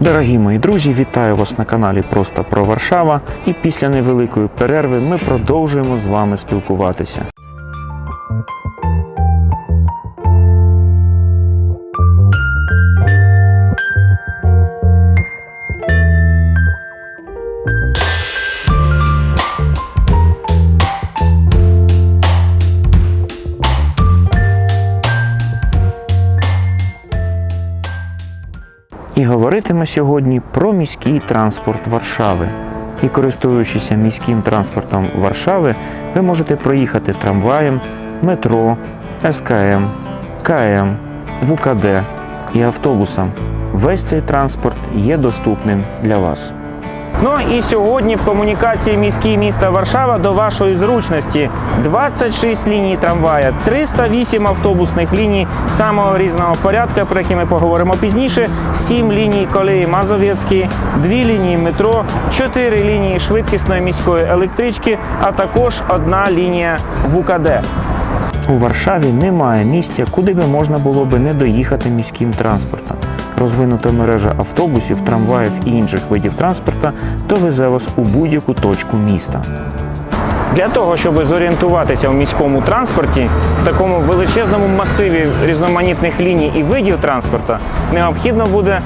Дорогі мої друзі, вітаю вас на каналі Просто про Варшава. І після невеликої перерви ми продовжуємо з вами спілкуватися. І говоритиме сьогодні про міський транспорт Варшави. І користуючися міським транспортом Варшави, ви можете проїхати трамваєм, метро, СКМ, КМ, ВКД і автобусом. Весь цей транспорт є доступним для вас. Ну і сьогодні в комунікації міський міста Варшава до вашої зручності 26 ліній трамвая, 308 автобусних ліній самого різного порядку, про які ми поговоримо пізніше, 7 ліній колеї Мазовецькі, 2 лінії метро, 4 лінії швидкісної міської електрички, а також одна лінія ВУКД. У Варшаві немає місця, куди би можна було би не доїхати міським транспортом. Розвинута мережа автобусів, трамваїв і інших видів транспорту довезе вас у будь-яку точку міста. Для того, щоб зорієнтуватися в міському транспорті, в такому величезному масиві різноманітних ліній і видів транспорту, необхідно буде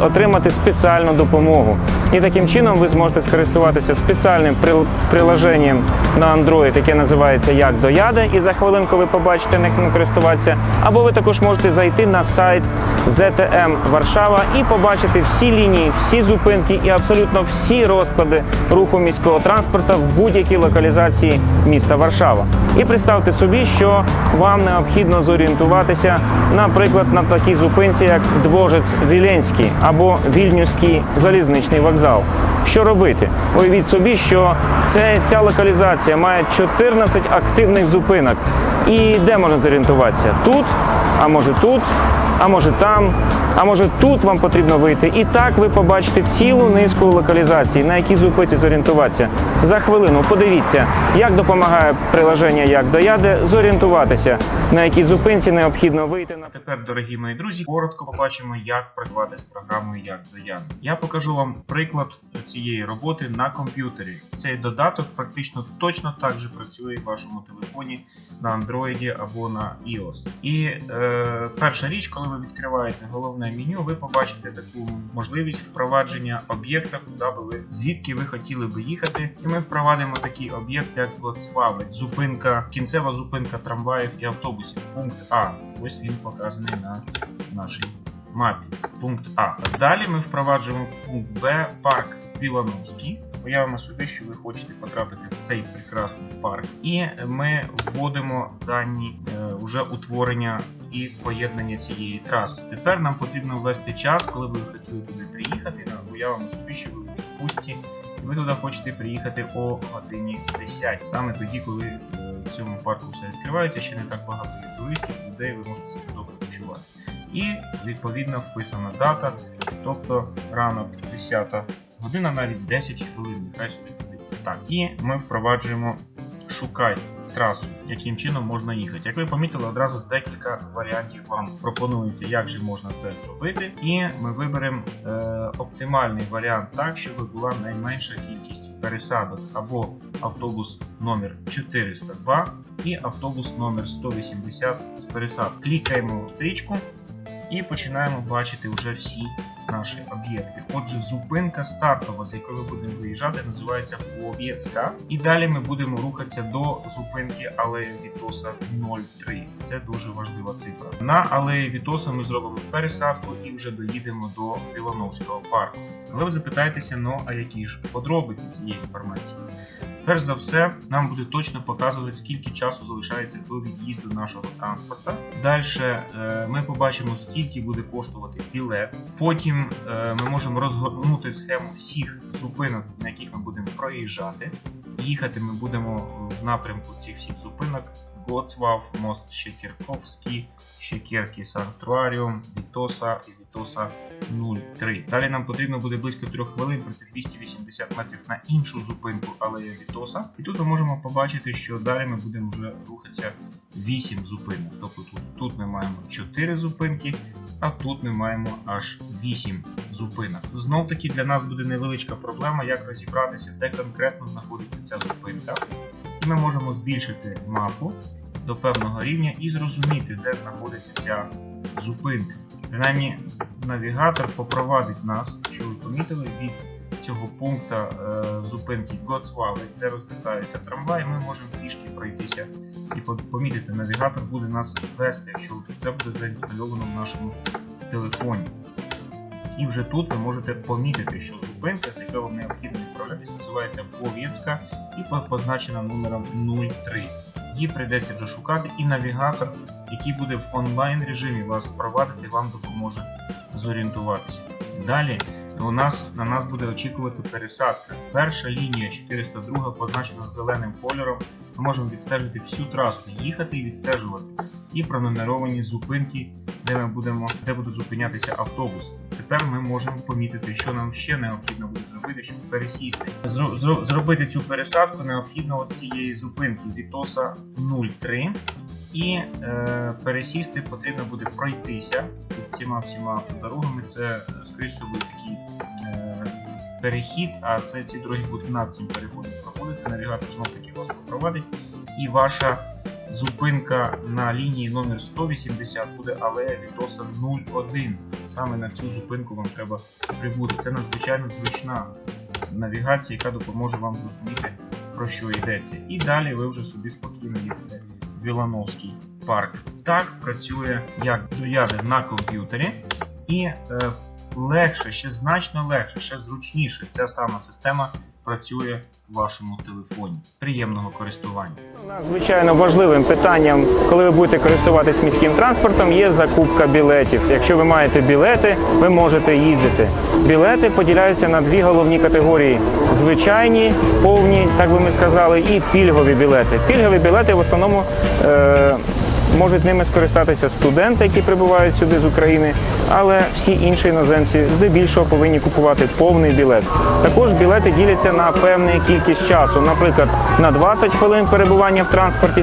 отримати спеціальну допомогу. І таким чином ви зможете скористуватися спеціальним прил- приложенням на Android, яке називається Як до Яди, і за хвилинку ви побачите, як ним користуватися. Або ви також можете зайти на сайт ZTM Варшава і побачити всі лінії, всі зупинки і абсолютно всі розклади руху міського транспорту в будь-якій локалізації міста Варшава. І представте собі, що вам необхідно зорієнтуватися, наприклад, на такій зупинці, як Двожець Віленський або Вільнюський залізничний вокзал. Що робити? Уявіть собі, що це, ця локалізація має 14 активних зупинок. І де можна зорієнтуватися? Тут, а може тут, а може там, а може тут вам потрібно вийти. І так ви побачите цілу низку локалізацій, на які зупинці зорієнтуватися. За хвилину подивіться, як допомагає приложення як до яди зорієнтуватися, на якій зупинці необхідно вийти. А тепер, дорогі мої друзі, коротко побачимо, як працювати з програмою як до Ян. Я покажу вам приклад цієї роботи на комп'ютері. Цей додаток практично точно так же працює в вашому телефоні на Android або на iOS. І е, перша річ, коли ви відкриваєте головне меню, ви побачите таку можливість впровадження об'єкта, куди би ви звідки ви хотіли би їхати. І ми впровадимо такий об'єкт, як Гоцвавець, зупинка, кінцева зупинка трамваїв і автобусів. Пункт А. Ось він показаний на нашій мапі. Пункт А. Далі ми впроваджуємо пункт Б парк Білановський. Уявимо собі, що ви хочете потрапити в цей прекрасний парк. І ми вводимо дані е, уже утворення і поєднання цієї траси. Тепер нам потрібно ввести час, коли ви хотіли туди приїхати. Уявимо собі, що ви в відпустці. і Ви туди хочете приїхати о годині 10. Саме тоді, коли е, в цьому парку все відкривається, ще не так багато є туристів, людей, ви можете себе добре почувати. І відповідно вписана дата, тобто ранок 10 година, навіть 10 хвилин. Так, і ми впроваджуємо шукай трасу, яким чином можна їхати. Як ви помітили, одразу декілька варіантів вам пропонується, як же можна це зробити. І ми виберемо е, оптимальний варіант так, щоб була найменша кількість пересадок або автобус номер 402 і автобус номер 180 з пересад. Клікаємо в стрічку і починаємо бачити вже всі наші об'єкти. Отже, зупинка стартова, з якої ми будемо виїжджати, називається Пловєцька. І далі ми будемо рухатися до зупинки алеї Вітоса 03. Це дуже важлива цифра. На алеї Вітоса ми зробимо пересадку і вже доїдемо до Білановського парку. Але ви запитаєтеся, ну а які ж подробиці цієї інформації? Перш за все, нам буде точно показувати, скільки часу залишається до від'їзду нашого транспорта. Далі ми побачимо, скільки буде коштувати білет. Потім е, ми можемо розгорнути схему всіх зупинок, на яких ми будемо проїжджати. Їхати ми будемо в напрямку цих всіх зупинок. Гоцвав, мост Щекірковський, Щекірки Санктуаріум, Вітоса Вітоса 03. Далі нам потрібно буде близько 3 хвилин пройти 280 метрів на іншу зупинку алея Вітоса. І тут ми можемо побачити, що далі ми будемо вже рухатися 8 зупинок. Тобто тут, тут ми маємо 4 зупинки, а тут ми маємо аж 8 зупинок. Знов таки для нас буде невеличка проблема, як розібратися, де конкретно знаходиться ця зупинка. І ми можемо збільшити мапу до певного рівня і зрозуміти, де знаходиться ця зупинка. Принаймні, навігатор попровадить нас, що ви помітили, від цього пункту е, зупинки Гоцвали, де розвертається трамвай, ми можемо пішки пройтися і помітити, навігатор буде нас вести, якщо це буде заінстальовано в нашому телефоні. І вже тут ви можете помітити, що зупинка, з якою вам необхідно відправлятися, називається Пов'єцька і позначена номером 03. Її прийдеться вже шукати, і навігатор, який буде в онлайн режимі вас провадити, вам допоможе зорієнтуватися. Далі у нас на нас буде очікувати пересадка. Перша лінія 402 позначена зеленим кольором. Ми можемо відстежити всю трасу, їхати і відстежувати. І пронумеровані зупинки, де ми будемо, де будуть зупинятися автобуси. Тепер ми можемо помітити, що нам ще необхідно буде зробити, щоб пересісти. Зро- зро- зробити цю пересадку необхідно з цієї зупинки Вітоса 03. І е, пересісти потрібно буде пройтися цими всіма дорогами. Це е, скоріше буде такий е, перехід, а це ці дороги будуть над цим переходом проходити. Навігатор знов таки вас попровадить. І ваша зупинка на лінії номер 180 буде алея Вітоса 01. Саме на цю зупинку вам треба прибути. Це надзвичайно зручна навігація, яка допоможе вам зрозуміти, про що йдеться. І далі ви вже собі спокійно їдете Вілановський парк. Так працює як дояди на комп'ютері, і е, легше, ще значно легше, ще зручніше ця сама система працює в вашому телефоні. Приємного користування. Звичайно, важливим питанням, коли ви будете користуватись міським транспортом, є закупка білетів. Якщо ви маєте білети, ви можете їздити. Білети поділяються на дві головні категорії: звичайні, повні, так би ми сказали, і пільгові білети. Пільгові білети в основному е, можуть ними скористатися студенти, які прибувають сюди з України, але всі інші іноземці здебільшого повинні купувати повний білет. Також білети діляться на певну кількість часу, наприклад, на 20 хвилин перебування в транспорті,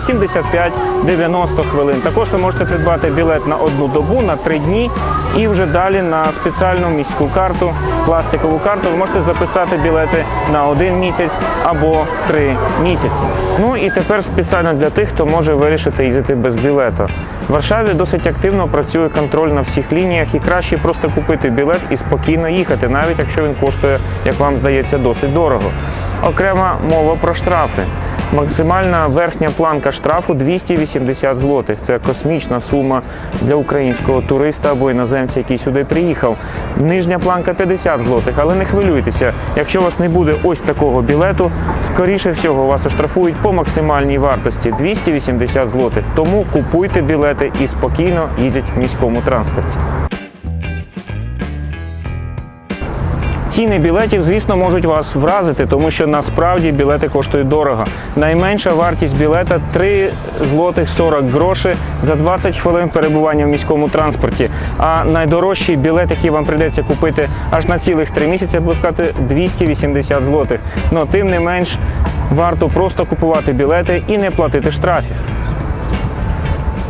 75-90 хвилин. Також ви можете придбати білет на одну добу, на три дні, і вже далі на спеціальну міську карту, пластикову карту, ви можете записати білети на один місяць або три місяці. Ну і тепер спеціально для тих, хто може вирішити їздити без білета. В Варшаві досить активно працює контроль на всіх лініях і краще просто купити білет і спокійно їхати, навіть якщо він коштує, як вам здається, досить дорого. Окрема мова про штрафи. Максимальна верхня планка штрафу 280 злотих. Це космічна сума для українського туриста або іноземця, який сюди приїхав. Нижня планка 50 злотих, але не хвилюйтеся. Якщо у вас не буде ось такого білету, скоріше всього вас оштрафують по максимальній вартості 280 злотих. Тому купуйте білети і спокійно їздіть в міському транспорті. Ціни білетів, звісно, можуть вас вразити, тому що насправді білети коштують дорого. Найменша вартість білета 3 злотих 40 грошей за 20 хвилин перебування в міському транспорті. А найдорожчий білет, який вам прийдеться купити аж на цілих 3 місяці, буде сказати 280 злотих. Но тим не менш варто просто купувати білети і не платити штрафів.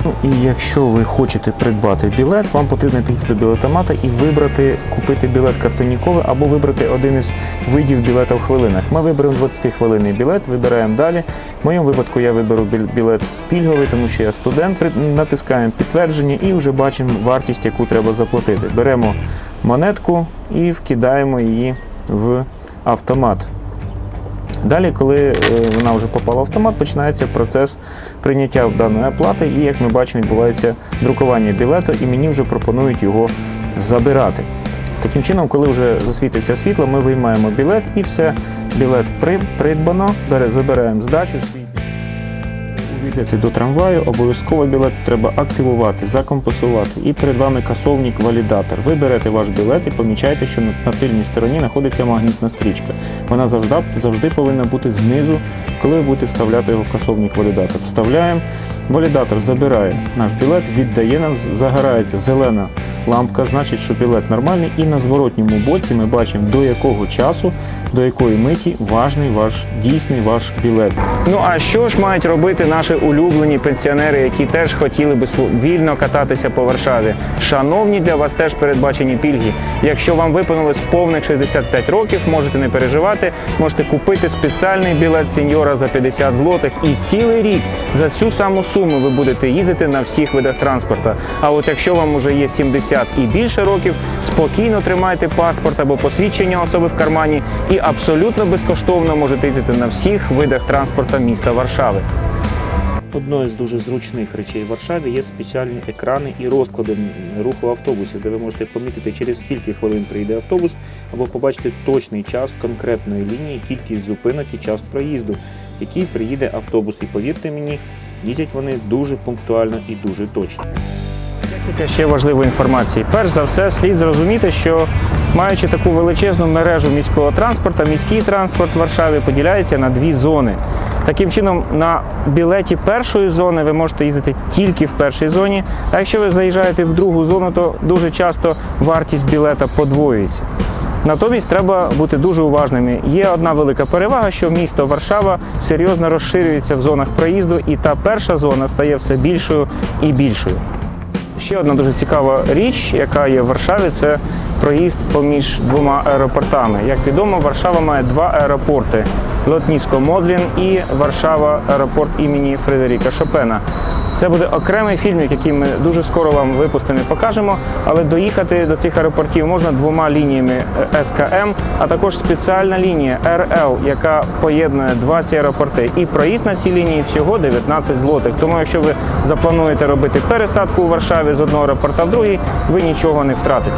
Ну і якщо ви хочете придбати білет, вам потрібно підійти до білетомата і вибрати, купити білет картоніковий або вибрати один із видів білета в хвилинах. Ми виберемо 20-хвилинний білет, вибираємо далі. В моєму випадку я виберу біл- білет пільговий, тому що я студент. Натискаємо підтвердження і вже бачимо вартість, яку треба заплатити. Беремо монетку і вкидаємо її в автомат. Далі, коли е, вона вже попала в автомат, починається процес прийняття даної оплати, і як ми бачимо, відбувається друкування білету, і мені вже пропонують його забирати. Таким чином, коли вже засвітиться світло, ми виймаємо білет і все, білет придбано, забираємо здачу. Свій до трамваю, обов'язково білет треба активувати, закомпасувати. І перед вами касовник-валідатор. Ви берете ваш білет і помічаєте, що на, тильній стороні знаходиться магнітна стрічка. Вона завжди, завжди повинна бути знизу, коли ви будете вставляти його в касовник-валідатор. Вставляємо, валідатор забирає наш білет, віддає нам, загорається зелена лампка, значить, що білет нормальний. І на зворотньому боці ми бачимо, до якого часу, до якої миті важний ваш дійсний ваш білет. Ну а що ж мають робити наші улюблені пенсіонери, які теж хотіли би вільно кататися по Варшаві? Шановні, для вас теж передбачені пільги. Якщо вам виповнилось повних 65 років, можете не переживати, можете купити спеціальний білет сеньора за 50 злотих і цілий рік за цю саму суму ви будете їздити на всіх видах транспорту. А от якщо вам уже є 70 і більше років, спокійно тримайте паспорт або посвідчення особи в кармані і абсолютно безкоштовно можете їздити на всіх видах транспорту міста Варшави. Одною з дуже зручних речей в Варшаві є спеціальні екрани і розклади руху автобусів, де ви можете помітити, через скільки хвилин прийде автобус, або побачити точний час конкретної лінії, кількість зупинок і час проїзду, який приїде автобус. І повірте мені, їздять вони дуже пунктуально і дуже точно. Ще важливої інформації. Перш за все, слід зрозуміти, що маючи таку величезну мережу міського транспорту, міський транспорт в Варшаві поділяється на дві зони. Таким чином, на білеті першої зони ви можете їздити тільки в першій зоні. А якщо ви заїжджаєте в другу зону, то дуже часто вартість білета подвоюється. Натомість треба бути дуже уважними. Є одна велика перевага, що місто Варшава серйозно розширюється в зонах проїзду, і та перша зона стає все більшою і більшою. Ще одна дуже цікава річ, яка є в Варшаві, це проїзд поміж двома аеропортами. Як відомо, Варшава має два аеропорти: Лотнісько-Модлін і Варшава аеропорт імені Фредеріка Шопена. Це буде окремий фільмик, який ми дуже скоро вам випустимо і покажемо. Але доїхати до цих аеропортів можна двома лініями е, СКМ, а також спеціальна лінія РЛ, яка поєднує два ці аеропорти. І проїзд на цій лінії всього 19 злотих. Тому, якщо ви заплануєте робити пересадку у Варшаві з одного аеропорта в другий, ви нічого не втратите.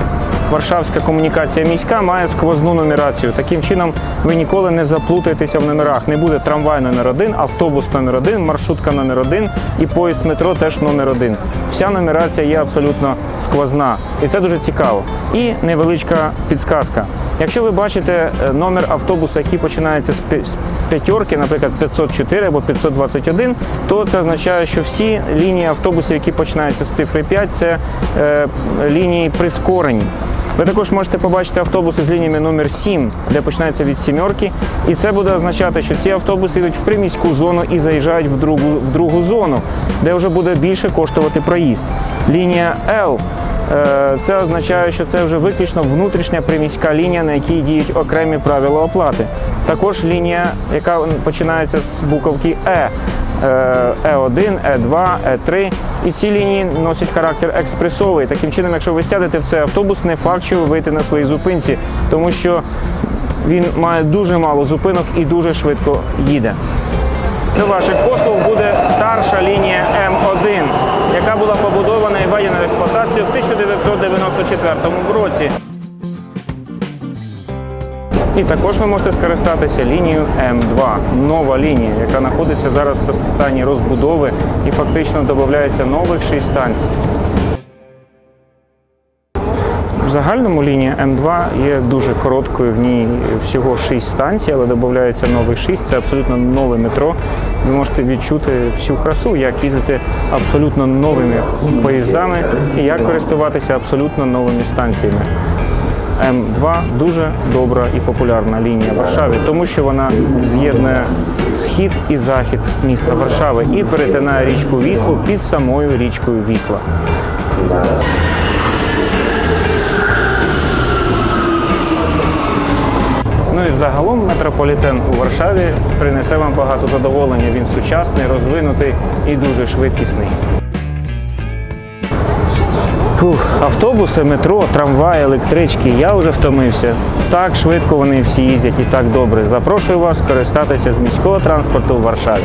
Варшавська комунікація міська має сквозну нумерацію. Таким чином ви ніколи не заплутаєтеся в номерах. Не буде трамвай номер 1 автобус номер 1 маршрутка номер 1 і поїзд метро теж номер 1 Вся нумерація є абсолютно сквозна. І це дуже цікаво. І невеличка підсказка. Якщо ви бачите е, номер автобуса, який починається з п'я- з п'ятерки, наприклад, 504 або 521, то це означає, що всі лінії автобусів, які починаються з цифри 5, це е, лінії прискорені. Ви також можете побачити автобуси з лініями номер 7, де починається від сімерки, і це буде означати, що ці автобуси йдуть в приміську зону і заїжджають в другу, в другу зону, де вже буде більше коштувати проїзд. Лінія L е, це означає, що це вже виключно внутрішня приміська лінія, на якій діють окремі правила оплати. Також лінія, яка починається з буковки Е. Е1, Е2, Е3. І ці лінії носять характер експресовий. Таким чином, якщо ви сядете в цей автобус, не факт, що ви вийдете на своїй зупинці, тому що він має дуже мало зупинок і дуже швидко їде. До ваших послуг буде старша лінія М1, яка була побудована і введена в експлуатацію в 1994 році. І також ви можете скористатися лінією М2, нова лінія, яка знаходиться зараз в стані розбудови і фактично додається нових 6 станцій. В загальному лінія М2 є дуже короткою, в ній всього 6 станцій, але додається нових 6. Це абсолютно нове метро. Ви можете відчути всю красу, як їздити абсолютно новими поїздами і як користуватися абсолютно новими станціями. М2 дуже добра і популярна лінія в Варшаві, тому що вона з'єднує схід і захід міста Варшави і перетинає річку Віслу під самою річкою Вісла. Ну і взагалом метрополітен у Варшаві принесе вам багато задоволення. Він сучасний, розвинутий і дуже швидкісний. Фух, автобуси, метро, трамваї, електрички. Я вже втомився. Так швидко вони всі їздять і так добре. Запрошую вас скористатися з міського транспорту в Варшаві.